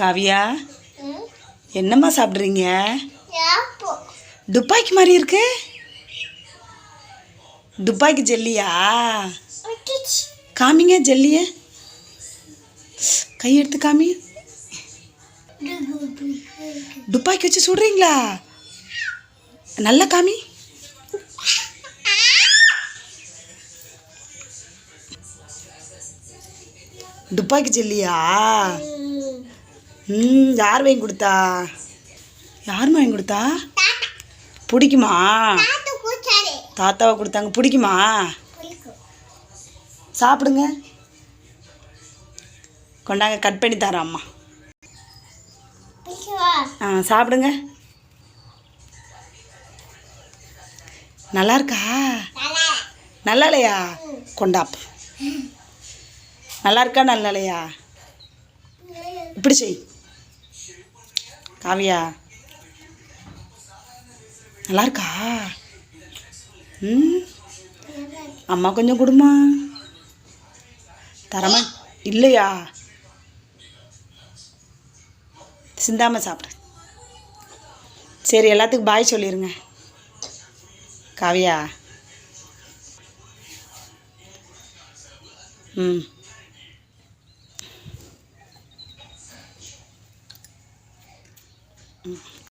காவியா? என்னம்மா சாப்பிட்றீங்க? துப்பாக்கி மாதிரி இருக்கு. துப்பாக்கி ஜெல்லியா? காமிங்க ஜெல்லிய. கை எடுத்து காமி. துப்பாக்கி வச்சு சுடுறீங்களா? நல்ல காமி. துப்பாக்கி ஜெல்லியா? ம் யார் வாங்கி கொடுத்தா? யார் வாங்கி கொடுத்தா? பிடிக்குமா? தாத்தாவை கொடுத்தாங்க பிடிக்குமா? சாப்பிடுங்க. கொண்டாங்க கட் பண்ணி தரேன் அம்மா. ஆ சாப்பிடுங்க. நல்லா இருக்கா? நல்லா நல்லா இல்லையா? கொண்டாப். நல்லா இருக்கா நல்லா இல்லையா? இப்படி செய். காவியா. நல்லா இருக்கா ம்? அம்மா கொஞ்சம் கொடுமா தரமா இல்லையா? சிந்தாம சாப்பிட்றேன் சரி எல்லாத்துக்கும் பாய் சொல்லிடுங்க காவியா. ம். 嗯。